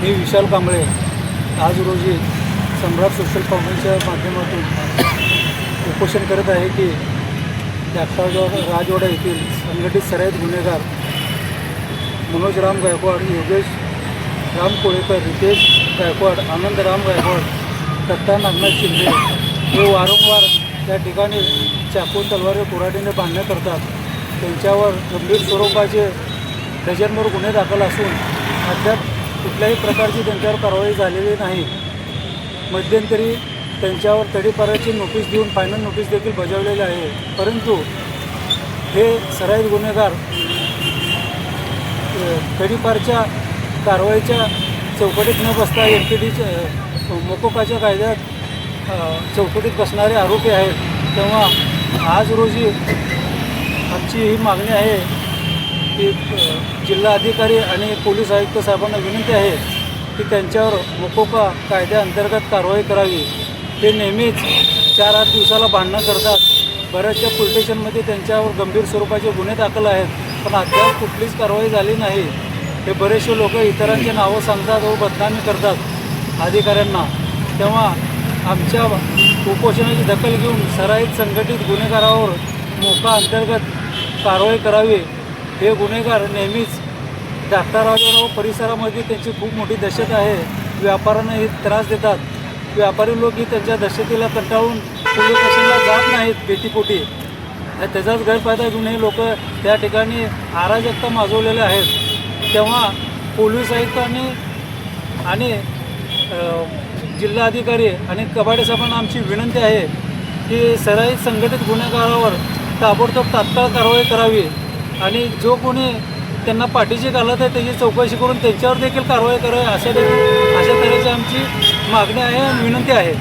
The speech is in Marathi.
मी विशाल कांबळे आज रोजी सम्राट सोशल फाउंडेशनच्या माध्यमातून उपोषण करत आहे की जागताजवळ राजवाडा येथील संघटित सराईत गुन्हेगार मनोज राम गायकवाड योगेश राम कोळेकर रितेश गायकवाड आनंद राम गायकवाड दत्ता नागनाथ शिंदे हे वारंवार त्या ठिकाणी चाकू तलवारी कुऱ्हाडीने बांधण्या करतात. त्यांच्यावर गंभीर स्वरूपाचे डझनभर गुन्हे दाखल असून अद्याप कुठल्याही प्रकारची त्यांच्यावर कारवाई झालेली नाही. मध्यंतरी त्यांच्यावर तडीपाराची नोटीस देऊन फायनल नोटीस देखील बजावलेली आहे. परंतु हे सराईत गुन्हेगार तडीपारच्या कारवाईच्या चौकटीत न बसता एम पी डीच्या मोकोकाच्या कायद्यात चौकटीत बसणारे आरोपी आहेत. तेव्हा आज रोजी आमची ही मागणी आहे की जिल्हा अधिकारी आणि पोलीस आयुक्त साहेबांना विनंती आहे की त्यांच्यावर मोकोका कायद्याअंतर्गत कारवाई करावी. ते नेहमीच चार आठ दिवसाला भांडणं करतात. बऱ्याचशा पोलीस स्टेशनमध्ये त्यांच्यावर गंभीर स्वरूपाचे गुन्हे दाखल आहेत पण अद्याप कुठलीच कारवाई झाली नाही. हे बरेचसे लोक इतरांची नावं सांगतात व बदनामी करतात अधिकाऱ्यांना. तेव्हा आमच्या उपोषणाची दखल घेऊन सराईत संघटित गुन्हेगारावर मोका अंतर्गत कारवाई करावी. हे गुन्हेगार नेहमीच डाक्टराजवळ व परिसरामध्ये त्यांची खूप मोठी दहशत आहे. व्यापाऱ्यांना हे त्रास देतात. व्यापारी लोक ही त्यांच्या दहशतीला कंटाळून पोलीस स्टेशनला जात नाहीत भीतीपोटी आणि त्याचाच गैरफायदा घेऊन हे लोक त्या ठिकाणी अराजकता माजवलेले आहेत. तेव्हा पोलीस आयुक्तांनी आणि जिल्हाधिकारी आणि कबाडे साहेबांना आमची विनंती आहे की सराईत संघटित गुन्हेगारावर ताबडतोब तात्काळ कारवाई करावी. आणि जो कोणी त्यांना पाठीशी घालत आहे त्याची चौकशी करून त्यांच्यावर देखील कारवाई करावी अशा अशा तऱ्हेची आमची मागणी आहे आणि विनंती आहे.